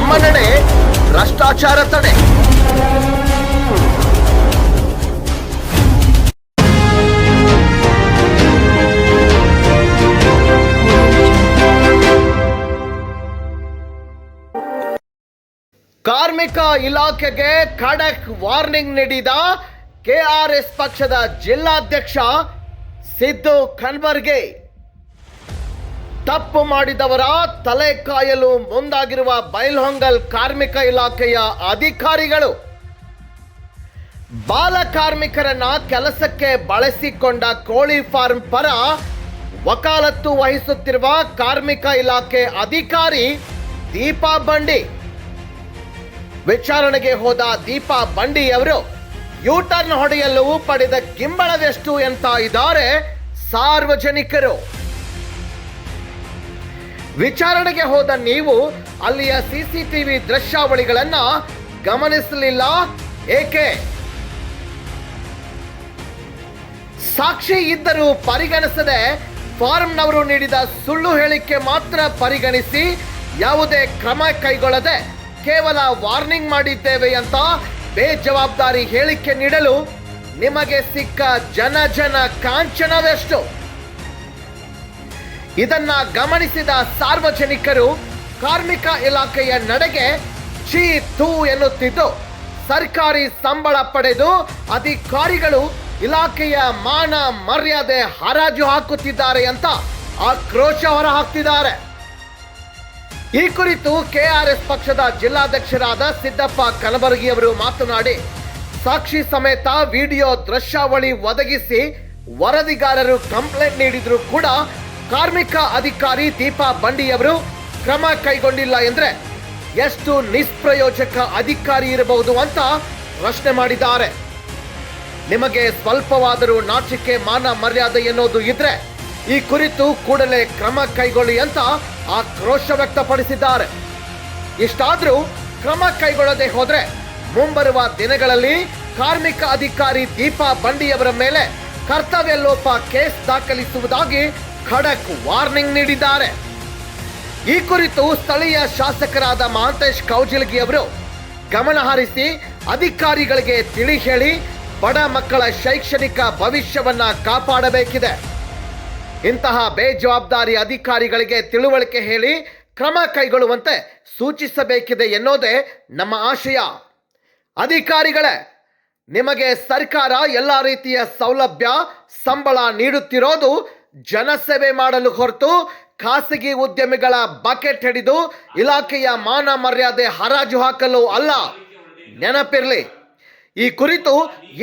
ನಮ್ಮ ನಡೆ ಭ್ರಷ್ಟಾಚಾರ ತಡೆ. ಕಾರ್ಮಿಕ ಇಲಾಖೆಗೆ ಖಡಕ್ ವಾರ್ನಿಂಗ್ ನೀಡಿದ ಕೆಆರ್ಎಸ್ ಪಕ್ಷದ ಜಿಲ್ಲಾಧ್ಯಕ್ಷ ಸಿದ್ದು ಖನ್ಬರ್ಗೆ ತಪ್ಪು ಮಾಡಿದವರ ತಲೆ ಕಾಯಲು ಮುಂದಾಗಿರುವ ಬೈಲ್ಹೊಂಗಲ್ ಕಾರ್ಮಿಕ ಇಲಾಖೆಯ ಅಧಿಕಾರಿಗಳು ಬಾಲ ಕಾರ್ಮಿಕರನ್ನ ಕೆಲಸಕ್ಕೆ ಬಳಸಿಕೊಂಡ ಕೋಳಿ ಫಾರ್ಮ್ ಪರ ವಕಾಲತ್ತು ವಹಿಸುತ್ತಿರುವ ಕಾರ್ಮಿಕ ಇಲಾಖೆ ಅಧಿಕಾರಿ ದೀಪಾ ಬಂಡಿ. ವಿಚಾರಣೆಗೆ ಹೋದ ದೀಪಾ ಬಂಡಿ ಅವರು ಯೂಟರ್ನ್ ಹೊಡೆಯಲು ಪಡೆದ ಕಿಂಬಳವೆಷ್ಟು ಎಂತ ಇದ್ದಾರೆ ಸಾರ್ವಜನಿಕರು. ವಿಚಾರಣೆಗೆ ಹೋದ ನೀವು ಅಲ್ಲಿಯ ಸಿಸಿಟಿವಿ ದೃಶ್ಯಾವಳಿಗಳನ್ನ ಗಮನಿಸಲಿಲ್ಲ? ಏಕೆ? ಸಾಕ್ಷಿ ಇದ್ದರೂ ಪರಿಗಣಿಸದೆ ಫಾರಂನವರು ನೀಡಿದ ಸುಳ್ಳು ಹೇಳಿಕೆ ಮಾತ್ರ ಪರಿಗಣಿಸಿ ಯಾವುದೇ ಕ್ರಮ ಕೈಗೊಳ್ಳದೆ ಕೇವಲ ವಾರ್ನಿಂಗ್ ಮಾಡಿದ್ದೇವೆ ಅಂತ ಬೇಜವಾಬ್ದಾರಿ ಹೇಳಿಕೆ ನೀಡಲು ನಿಮಗೆ ಸಿಕ್ಕ ಜನ ಜನ ಕಾಂಚನವೆಷ್ಟು? ಇದನ್ನ ಗಮನಿಸಿದ ಸಾರ್ವಜನಿಕರು ಕಾರ್ಮಿಕ ಇಲಾಖೆಯ ನಡೆಗೆ ಚೀ ತೂ ಎನ್ನುತ್ತಿದ್ದು, ಸರ್ಕಾರಿ ಸಂಬಳ ಪಡೆದು ಅಧಿಕಾರಿಗಳು ಇಲಾಖೆಯ ಮಾನ ಮರ್ಯಾದೆ ಹರಾಜು ಹಾಕುತ್ತಿದ್ದಾರೆ ಅಂತ ಆಕ್ರೋಶ ಹೊರಹಾಕ್ತಿದ್ದಾರೆ. ಈ ಕುರಿತು ಕೆಆರ್ಎಸ್ ಪಕ್ಷದ ಜಿಲ್ಲಾಧ್ಯಕ್ಷರಾದ ಸಿದ್ದಪ್ಪ ಕಲಬರಗಿ ಅವರು ಮಾತನಾಡಿ, ಸಾಕ್ಷಿ ಸಮೇತ ವಿಡಿಯೋ ದೃಶ್ಯಾವಳಿ ಒದಗಿಸಿ ವರದಿಗಾರರು ಕಂಪ್ಲೇಂಟ್ ನೀಡಿದ್ರು ಕೂಡ ಕಾರ್ಮಿಕ ಅಧಿಕಾರಿ ದೀಪಾ ಬಂಡಿಯವರು ಕ್ರಮ ಕೈಗೊಂಡಿಲ್ಲ ಎಂದ್ರೆ ಎಷ್ಟು ನಿಷ್ಪ್ರಯೋಜಕ ಅಧಿಕಾರಿ ಇರಬಹುದು ಅಂತ ಪ್ರಶ್ನೆ ಮಾಡಿದ್ದಾರೆ. ನಿಮಗೆ ಸ್ವಲ್ಪವಾದರೂ ನಾಚಿಕೆ, ಮಾನ ಮರ್ಯಾದೆ ಎನ್ನುವುದು ಇದ್ರೆ ಈ ಕುರಿತು ಕೂಡಲೇ ಕ್ರಮ ಕೈಗೊಳ್ಳಿ ಅಂತ ಆಕ್ರೋಶ ವ್ಯಕ್ತಪಡಿಸಿದ್ದಾರೆ. ಇಷ್ಟಾದರೂ ಕ್ರಮ ಕೈಗೊಳ್ಳದೆ ಹೋದ್ರೆ ಮುಂಬರುವ ದಿನಗಳಲ್ಲಿ ಕಾರ್ಮಿಕ ಅಧಿಕಾರಿ ದೀಪಾ ಬಂಡಿಯವರ ಮೇಲೆ ಕರ್ತವ್ಯ ಲೋಪ ಕೇಸ್ ದಾಖಲಿಸುವುದಾಗಿ ಖಡಕ್ ವಾರ್ನಿಂಗ್ ನೀಡಿದ್ದಾರೆ. ಈ ಕುರಿತು ಸ್ಥಳೀಯ ಶಾಸಕರಾದ ಮಹಾಂತೇಶ್ ಕೌಜಿಲ್ಗಿ ಅವರು ಗಮನ ಹರಿಸಿ ಅಧಿಕಾರಿಗಳಿಗೆ ತಿಳಿ ಹೇಳಿ ಬಡ ಮಕ್ಕಳ ಶೈಕ್ಷಣಿಕ ಭವಿಷ್ಯವನ್ನ ಕಾಪಾಡಬೇಕಿದೆ. ಇಂತಹ ಬೇಜವಾಬ್ದಾರಿ ಅಧಿಕಾರಿಗಳಿಗೆ ತಿಳುವಳಿಕೆ ಹೇಳಿ ಕ್ರಮ ಕೈಗೊಳ್ಳುವಂತೆ ಸೂಚಿಸಬೇಕಿದೆ ಎನ್ನುವುದೇ ನಮ್ಮ ಆಶಯ. ಅಧಿಕಾರಿಗಳೇ, ನಿಮಗೆ ಸರ್ಕಾರ ಎಲ್ಲ ರೀತಿಯ ಸೌಲಭ್ಯ, ಸಂಬಳ ನೀಡುತ್ತಿರೋದು ಜನಸೇವೆ ಮಾಡಲು ಹೊರತು ಖಾಸಗಿ ಉದ್ಯಮಿಗಳ ಬಕೆಟ್ ಹಿಡಿದು ಇಲಾಖೆಯ ಮಾನ ಮರ್ಯಾದೆ ಹರಾಜು ಹಾಕಲು ಅಲ್ಲ. ನೆನಪಿರಲಿ ಈ ಕುರಿತು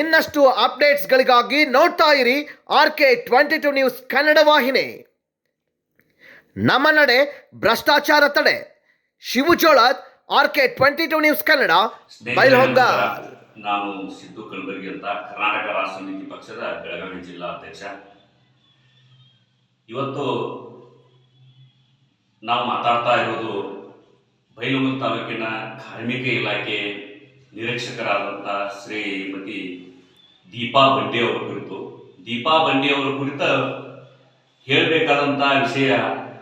ಇನ್ನಷ್ಟು ಅಪ್ಡೇಟ್ಸ್ಗಳಿಗಾಗಿ ನೋಡ್ತಾ ಇರಿ R K twenty two news Kannada ವಾಹಿನಿ. ನಮ್ಮ ನಡೆ ಭ್ರಷ್ಟಾಚಾರ ತಡೆ. Shivuchola R K twenty two news Kannada Bailhongal. ನಾನು ಸಿದ್ದು ಕಲಬುರ್ಗಿ ಅಂತ ಕರ್ನಾಟಕ ರಾಷ್ಟ್ರ ಸಮಿತಿ ಪಕ್ಷದ ಬೆಳಗಾವಿ ಜಿಲ್ಲಾ ಅಧ್ಯಕ್ಷ. ಇವತ್ತು ನಾವು ಮಾತಾಡ್ತಾ ಇರೋದು ಬೈಲಹೊಂಗಲ ತಾಲೂಕಿನ ಕಾರ್ಮಿಕ ಇಲಾಖೆ ನಿರೀಕ್ಷಕರಾದಂಥ ಶ್ರೀಮತಿ ದೀಪಾ ಬಂಡಿ ಅವರ ಕುರಿತು. ದೀಪಾ ಬಂಡಿ ಅವರ ಕುರಿತ ಹೇಳಬೇಕಾದಂಥ ವಿಷಯ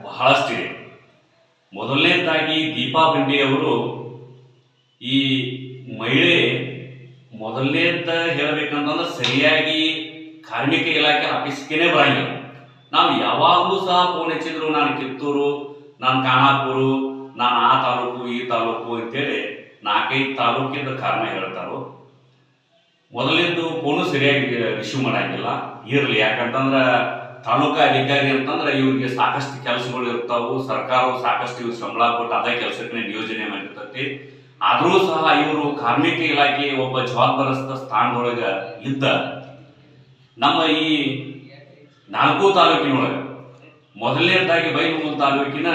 ಬಹಳಷ್ಟಿದೆ. ಮೊದಲನೇದಾಗಿ ದೀಪಾ ಬಂಡಿ ಅವರು ಈ ಮಹಿಳೆ ಮೊದಲನೇದ ಹೇಳಬೇಕಂತಂದ್ರೆ ಸರಿಯಾಗಿ ಕಾರ್ಮಿಕ ಇಲಾಖೆ ಆಫೀಸ್ಗೆನೆ ಬರಂಗಿಲ್ಲ. ನಾವು ಯಾವಾಗಲೂ ಸಹ ಫೋನ್ ಹಚ್ಚಿದ್ರು, ನಾನು ಕಿತ್ತೂರು, ನಾನು ಕಾಣಾಪುರು ನಾನು ಆ ತಾಲೂಕು, ಈ ತಾಲೂಕು ಅಂತೇಳಿ ನಾಲ್ಕೈದು ತಾಲೂಕಿಂದ ಕಾರಣ ಹೇಳ್ತಾರೋ. ಮೊದಲಿದ್ದು ಫೋನು ಸರಿಯಾಗಿ ರಿಸೀವ್ ಮಾಡಂಗಿಲ್ಲ. ಇರಲಿ, ಯಾಕಂತಂದ್ರೆ ತಾಲೂಕಾ ಅಧಿಕಾರಿ ಅಂತಂದ್ರೆ ಇವ್ರಿಗೆ ಸಾಕಷ್ಟು ಕೆಲಸಗಳು ಇರ್ತಾವು. ಸರ್ಕಾರವು ಸಾಕಷ್ಟು ಇವ್ರು ಸಂಬಳ ಕೊಟ್ಟು ಅದೇ ಕೆಲಸಕ್ಕೆ ನಿಯೋಜನೆ ಮಾಡಿರ್ತೈತಿ. ಆದರೂ ಸಹ ಇವರು ಕಾರ್ಮಿಕ ಇಲಾಖೆ ಒಬ್ಬ ಜವಾಬ್ದಾರಸ್ಥ ಸ್ಥಾನದೊಳಗೆ ಇದ್ದ ನಮ್ಮ ಈ ನಾಲ್ಕು ತಾಲೂಕಿನೊಳಗೆ. ಮೊದಲನೇದಾಗಿ ಬೈಲಹೊಂಗಲ ತಾಲೂಕಿನ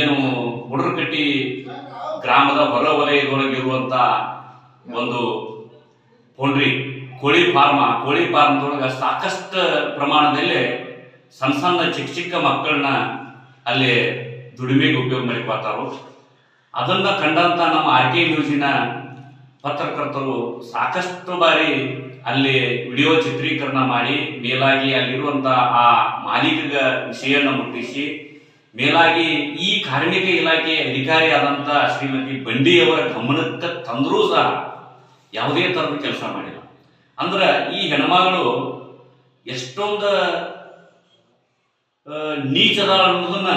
ಏನು ಹುಡರಕಟ್ಟಿ ಗ್ರಾಮದ ಹೊರ ವಲಯದೊಳಗಿರುವಂತ ಒಂದು ಪುಂಡ್ರಿ, ಕೋಳಿ ಫಾರ್ಮ. ಕೋಳಿ ಫಾರ್ಮ್ದೊಳಗೆ ಸಾಕಷ್ಟು ಪ್ರಮಾಣದಲ್ಲಿ ಸಣ್ಣ ಸಣ್ಣ ಚಿಕ್ಕ ಚಿಕ್ಕ ಮಕ್ಕಳನ್ನ ಅಲ್ಲಿ ದುಡಿಮೆಗೆ ಉಪಯೋಗ ಮಾಡಿಕೊಳ್ತಾರೋ. ಅದನ್ನ ಕಂಡಂತ ನಮ್ಮ ಆರ್ ಕೆ ನ್ಯೂಸಿನ ಪತ್ರಕರ್ತರು ಸಾಕಷ್ಟು ಬಾರಿ ಅಲ್ಲಿ ವಿಡಿಯೋ ಚಿತ್ರೀಕರಣ ಮಾಡಿ ಮೇಲಾಗಿ ಅಲ್ಲಿರುವಂತ ಆ ಮಾಲೀಕಗ ವಿಷಯವನ್ನು ಮುಟ್ಟಿಸಿ, ಮೇಲಾಗಿ ಈ ಕಾರ್ಮಿಕ ಇಲಾಖೆ ಅಧಿಕಾರಿ ಆದಂತ ಶ್ರೀಮತಿ ಬಂಡಿಯವರ ಗಮನಕ್ಕೆ ತಂದರೂ ಸಹ ಯಾವುದೇ ತರದ ಕೆಲಸ ಮಾಡಿಲ್ಲ. ಅಂದ್ರೆ ಈ ಹೆಣ್ಮಗಳು ಎಷ್ಟೊಂದು ನೀಚದ ಅನ್ನೋದನ್ನ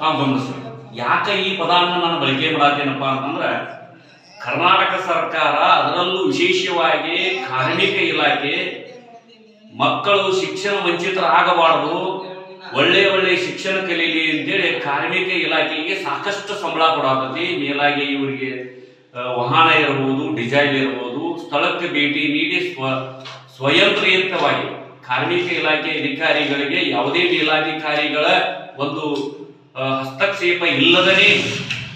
ತಾವು ಗಮನಿಸ್ಬೇಕು. ಯಾಕೆ ಈ ಪದಾನ ನಾನು ಬಳಕೆ ಮಾಡತ್ತೇನಪ್ಪ ಅಂತಂದ್ರೆ ಕರ್ನಾಟಕ ಸರ್ಕಾರ ಅದರಲ್ಲೂ ವಿಶೇಷವಾಗಿ ಕಾರ್ಮಿಕ ಇಲಾಖೆ, ಮಕ್ಕಳು ಶಿಕ್ಷಣ ವಂಚಿತರಾಗಬಾರದು, ಒಳ್ಳೆ ಒಳ್ಳೆ ಶಿಕ್ಷಣ ಕಲೀಲಿ ಅಂತೇಳಿ ಕಾರ್ಮಿಕ ಇಲಾಖೆಗೆ ಸಾಕಷ್ಟು ಸಂಬಳ ಕೊಡಾಕತಿ ಮೇಲಾಗಿ ಇವರಿಗೆ ವಾಹನ ಇರಬಹುದು ಡಿಸೈನ್ ಇರಬಹುದು ಸ್ಥಳಕ್ಕೆ ಭೇಟಿ ನೀಡಿ ಸ್ವ, ಸ್ವಯಂಪ್ರೇರಿತವಾಗಿ ಕಾರ್ಮಿಕ ಇಲಾಖೆ ಅಧಿಕಾರಿಗಳಿಗೆ, ಯಾವುದೇ ಮೇಲಾಧಿಕಾರಿಗಳ ಒಂದು ಹಸ್ತಕ್ಷೇಪ ಇಲ್ಲದನೇ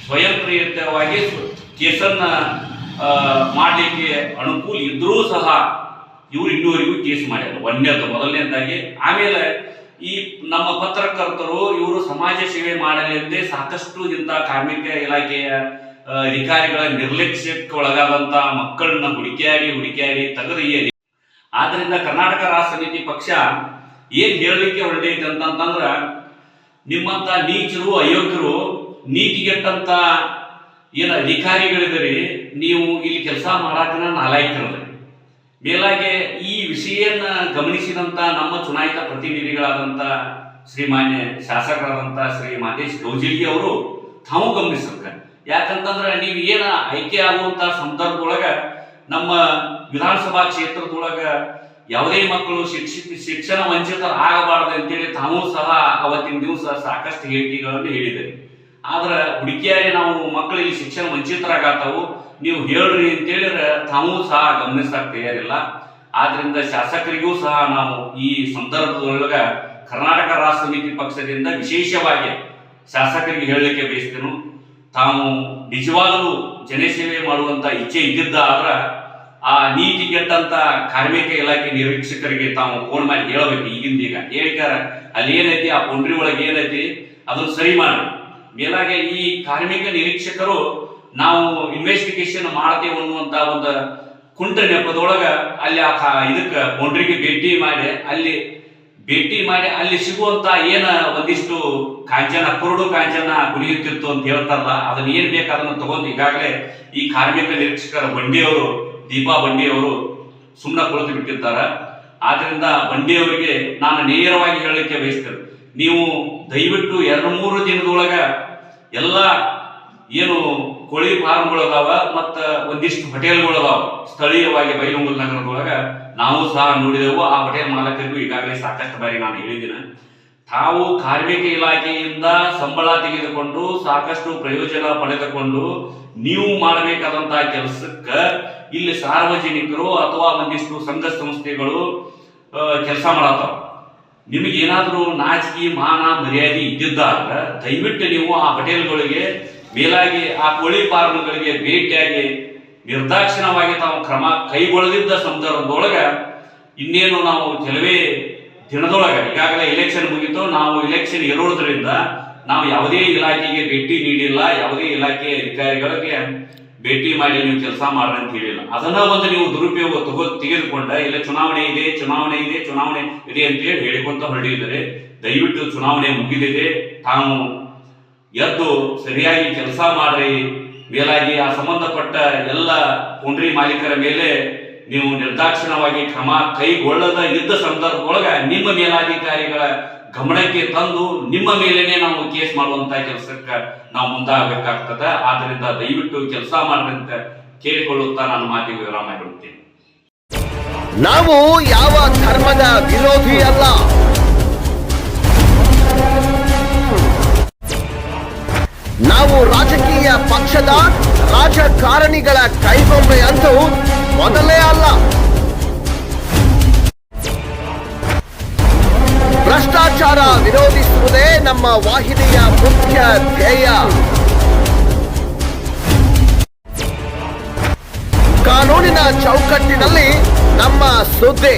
ಸ್ವಯಂ ಪ್ರೇರಿತವಾಗಿ ಸ್ವ- ಕೇಸನ್ನ ಮಾಡಲಿಕ್ಕೆ ಅನುಕೂಲ ಇದ್ರೂ ಸಹ ಇವರು ಇನ್ನೂವರೆಗೂ ಕೇಸ್ ಮಾಡ್ಯಾರ. ಒಂದೇದು ಮೊದಲನೇದಾಗಿ. ಆಮೇಲೆ ಈ ನಮ್ಮ ಪತ್ರಕರ್ತರು ಇವರು ಸಮಾಜ ಸೇವೆ ಮಾಡಲೆಂದೇ ಸಾಕಷ್ಟು ಇಂಥ ಕಾರ್ಮಿಕ ಇಲಾಖೆಯ ಅಧಿಕಾರಿಗಳ ನಿರ್ಲಕ್ಷ್ಯಕ್ಕೆ ಒಳಗಾದಂತ ಮಕ್ಕಳನ್ನ ಹುಡುಕಿಯಾಗಿ ಹುಡುಕಿಯಾಗಿ ತೆಗೆದು ಆದ್ರಿಂದ ಕರ್ನಾಟಕ ರಾಷ್ಟ್ರ ಸಮಿತಿ ಪಕ್ಷ ಏನ್ ಹೇಳಲಿಕ್ಕೆ ಹೊರಟೈತೆ ಅಂತಂತಂದ್ರ ನಿಮ್ಮಂತ ನೀಚರು, ಅಯೋಗ್ಯರು ನೀತಿಗೆಟ್ಟಂತ ಏನು ಅಧಿಕಾರಿಗಳಿದ್ರಿ, ನೀವು ಇಲ್ಲಿ ಕೆಲಸ ಮಾಡಾಕನ ನಾಲಾಯ್ತಿರಲ್ಲ ಮೇಲಾಗೆ ಈ ವಿಷಯನ್ನ ಗಮನಿಸಿದಂತ ನಮ್ಮ ಚುನಾಯಿತ ಪ್ರತಿನಿಧಿಗಳಾದಂತ ಶ್ರೀಮಾನ್ಯ ಶಾಸಕರಾದಂತ ಶ್ರೀ ಮಾತೇಶ್ ಗೌಜಿಲ್ಗಿ ಅವರು ತಾವು ಗಮನಿಸಿರ್ತಾರೆ ಯಾಕಂತಂದ್ರೆ ನೀವು ಏನ ಆಯ್ಕೆ ಆಗುವಂತ ಸಂದರ್ಭದೊಳಗ ನಮ್ಮ ವಿಧಾನಸಭಾ ಕ್ಷೇತ್ರದೊಳಗ ಯಾವುದೇ ಮಕ್ಕಳು ಶಿಕ್ಷಿತ ಶಿಕ್ಷಣ ವಂಚಿತರಾಗಬಾರದು ಅಂತೇಳಿ ತಾವು ಸಹ ಅವತ್ತಿನ ದಿವಸ ಸಾಕಷ್ಟು ಹೇಳಿಕೆಗಳನ್ನು ಹೇಳಿದ್ದಾರೆ ಆದ್ರೆ ಹುಡುಕಿಯಾಗಿ ನಾವು ಮಕ್ಕಳಿಗೆ ಶಿಕ್ಷಣ ವಂಚಿತರಾಗತ್ತವು. ನೀವು ಹೇಳ್ರಿ ಅಂತೇಳಿದ್ರೆ ತಾವೂ ಸಹ ಗಮನಿಸಕ್ ತಯಾರಿಲ್ಲ. ಆದ್ರಿಂದ ಶಾಸಕರಿಗೂ ಸಹ ನಾವು ಈ ಸಂದರ್ಭದೊಳಗ ಕರ್ನಾಟಕ ರಾಷ್ಟ್ರ ಸಮಿತಿ ಪಕ್ಷದಿಂದ ವಿಶೇಷವಾಗಿ ಶಾಸಕರಿಗೆ ಹೇಳಲಿಕ್ಕೆ ಬಯಸ್ತೇನೆ. ತಾವು ನಿಜವಾಗಲೂ ಜನಸೇವೆ ಮಾಡುವಂತ ಇಚ್ಛೆ ಇದ್ದಿದ್ದ ಆದ್ರ ಆ ನೀತಿ ಕೆಟ್ಟಂತ ಕಾರ್ಮಿಕ ಇಲಾಖೆ ನಿರೀಕ್ಷಕರಿಗೆ ತಾವು ಫೋನ್ ಮಾಡಿ ಹೇಳಬೇಕು ಈಗಿಂದೀಗ. ಹೇಳಿಕಾರ ಅಲ್ಲಿ ಏನೈತಿ? ಆ ಪೊಂಡ್ರಿ ಒಳಗೆ ಏನೈತಿ? ಅದನ್ನು ಸರಿ ಮಾಡಿ ಮೇಲಾಗೆ ಈ ಕಾರ್ಮಿಕ ನಿರೀಕ್ಷಕರು ನಾವು ಇನ್ವೆಸ್ಟಿಗೇಷನ್ ಮಾಡ್ತೇವೆ ಅನ್ನುವಂತ ಒಂದು ಕುಂಟ ನೆಪದೊಳಗ ಅಲ್ಲಿ ಆ ಇದಕ್ಕೆ ಪೌಂಡ್ರಿಗೆ ಭೇಟಿ ಮಾಡಿ, ಅಲ್ಲಿ ಭೇಟಿ ಮಾಡಿ, ಅಲ್ಲಿ ಸಿಗುವಂತ ಏನ ಒಂದಿಷ್ಟು ಕಾಂಚನ, ಕುರುಡು ಕಾಂಚನ ಕುಡಿಯುತ್ತಿತ್ತು ಅಂತ ಹೇಳ್ತಾರಲ್ಲ, ಅದನ್ನ ಏನ್ ಬೇಕು ಅದನ್ನ ತಗೊಂಡು ಈಗಾಗಲೇ ಈ ಕಾರ್ಮಿಕ ನಿರೀಕ್ಷಕರ ಬಂಡಿಯವರು, ದೀಪಾ ಬಂಡಿಯವರು ಸುಮ್ಮನೆ ಕುಳಿತು ಬಿಟ್ಟಿದ್ದಾರೆ. ಆದ್ರಿಂದ ಬಂಡಿಯವರಿಗೆ ನಾನು ನೇರವಾಗಿ ಹೇಳಲಿಕ್ಕೆ ಬಯಸ್ತೇನೆ. ನೀವು ದಯವಿಟ್ಟು ಎರಡು ಮೂರು ದಿನದೊಳಗ ಎಲ್ಲ ಏನು ಕೋಳಿ ಫಾರ್ಮ್ಗಳು ಅದಾವ ಮತ್ತ ಒಂದಿಷ್ಟು ಹೋಟೆಲ್ಗಳು ಅದಾವ ಸ್ಥಳೀಯವಾಗಿ ಬೈಲೊಂಗಲ್ ನಗರದೊಳಗ ನಾವು ಸಹ ನೋಡಿದೆವು. ಆ ಹೋಟೆಲ್ ಮಾಲಕರಿಗೂ ಈಗಾಗಲೇ ಸಾಕಷ್ಟು ಬಾರಿ ನಾನು ಹೇಳಿದ್ದೇನೆ. ತಾವು ಕಾರ್ಮಿಕ ಇಲಾಖೆಯಿಂದ ಸಂಬಳ ತೆಗೆದುಕೊಂಡು ಸಾಕಷ್ಟು ಪ್ರಯೋಜನ ಪಡೆದುಕೊಂಡು ನೀವು ಮಾಡಬೇಕಾದಂತಹ ಕೆಲಸಕ್ಕ ಇಲ್ಲಿ ಸಾರ್ವಜನಿಕರು ಅಥವಾ ಒಂದಿಷ್ಟು ಸಂಘ ಸಂಸ್ಥೆಗಳು ಕೆಲಸ ಮಾಡತ್ತಾವ. ನಿಮಗೆ ಏನಾದರೂ ನಾಚಿಕೆ, ಮಾನ, ಮರ್ಯಾದೆ ಇದ್ದಿದ್ದಾಗ ದಯವಿಟ್ಟು ನೀವು ಆ ಪಟೇಲ್ಗಳಿಗೆ, ಮೇಲಾಗಿ ಆ ಕೋಳಿ ಫಾರ್ಮ್ಗಳಿಗೆ ಭೇಟಿಯಾಗಿ ನಿರ್ದಾಕ್ಷಿಣವಾಗಿ ತಾವು ಕ್ರಮ ಕೈಗೊಳ್ಳದಿದ್ದ ಸಂದರ್ಭದೊಳಗೆ ಇನ್ನೇನು ನಾವು ಕೆಲವೇ ದಿನದೊಳಗೆ, ಈಗಾಗಲೇ ಎಲೆಕ್ಷನ್ ಮುಗಿತು, ನಾವು ಎಲೆಕ್ಷನ್ ಇರೋದ್ರಿಂದ ನಾವು ಯಾವುದೇ ಇಲಾಖೆಗೆ ಭೇಟಿ ನೀಡಿಲ್ಲ, ಯಾವುದೇ ಇಲಾಖೆ ಅಧಿಕಾರಿಗಳಿಗೆ ಭೇಟಿ ಮಾಡಿ ನೀವು ಕೆಲಸ ಮಾಡ್ರಿ ಅಂತ ಹೇಳಿಲ್ಲ. ಅದನ್ನ ಒಂದು ನೀವು ದುರುಪಯೋಗ ತಗೋ ತೆಗೆದುಕೊಂಡ, ಇಲ್ಲ ಚುನಾವಣೆ ಇದೆ ಚುನಾವಣೆ ಇದೆ ಚುನಾವಣೆ ಇದೆ ಅಂತ ಹೇಳಿ ಹೇಳಿಕೊಂತ ಹೊರಟಿದ್ದಾರೆ. ದಯವಿಟ್ಟು ಚುನಾವಣೆ ಮುಗಿದಿದೆ. ತಾನು ಎದ್ದು ಸರಿಯಾಗಿ ಕೆಲಸ ಮಾಡ್ರಿ. ಮೇಲಾಗಿ ಆ ಸಂಬಂಧಪಟ್ಟ ಎಲ್ಲ ಪುಂಡ್ರಿ ಮಾಲೀಕರ ಮೇಲೆ ನೀವು ನಿರ್ದಾಕ್ಷಿಣ್ಯವಾಗಿ ಕ್ರಮ ಕೈಗೊಳ್ಳದ ಇದ್ದ ಸಂದರ್ಭದೊಳಗ ನಿಮ್ಮ ಮೇಲಾಧಿಕಾರಿಗಳ ಗಮನಕ್ಕೆ ತಂದು ನಿಮ್ಮ ಮೇಲೇನೆ ನಾವು ಕೇಸ್ ಮಾಡುವಂತ ಕೆಲಸಕ್ಕೆ ನಾವು ಮುಂದಾಗಬೇಕಾಗ್ತದೆ. ಆದ್ರಿಂದ ದಯವಿಟ್ಟು ಕೆಲಸ ಮಾಡ್ರಿ ಅಂತ ಕೇಳಿಕೊಳ್ಳುತ್ತಾ ನಾನು ಮಾತಿಗೆ ವಿರಾಮ ಹೇಳುತ್ತೇನೆ. ನಾವು ಯಾವ ಧರ್ಮದ ವಿರೋಧಿ ಅಲ್ಲ. ನಾವು ರಾಜಕೀಯ ಪಕ್ಷದ ರಾಜಕಾರಣಿಗಳ ಕೈಗೊಂಬೆ ಅಂತೂ ಮೊದಲೇ ಅಲ್ಲ. ಭ್ರಷ್ಟಾಚಾರ ವಿರೋಧಿಸುವುದೇ ನಮ್ಮ ವಾಹಿನಿಯ ಮುಖ್ಯ ಧ್ಯೇಯ. ಕಾನೂನಿನ ಚೌಕಟ್ಟಿನಲ್ಲಿ ನಮ್ಮ ಸುದ್ದಿ.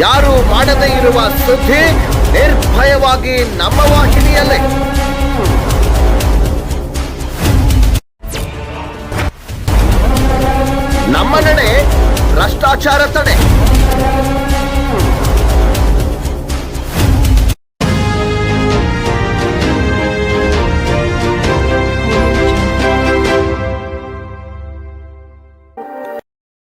ಯಾರು ಮಾಡದೇ ಇರುವ ಸುದ್ದಿ ನಿರ್ಭಯವಾಗಿ ನಮ್ಮ ವಾಹಿನಿಯಲ್ಲೇ. ನಮ್ಮ ನಡೆ ಭ್ರಷ್ಟಾಚಾರ ತಡೆ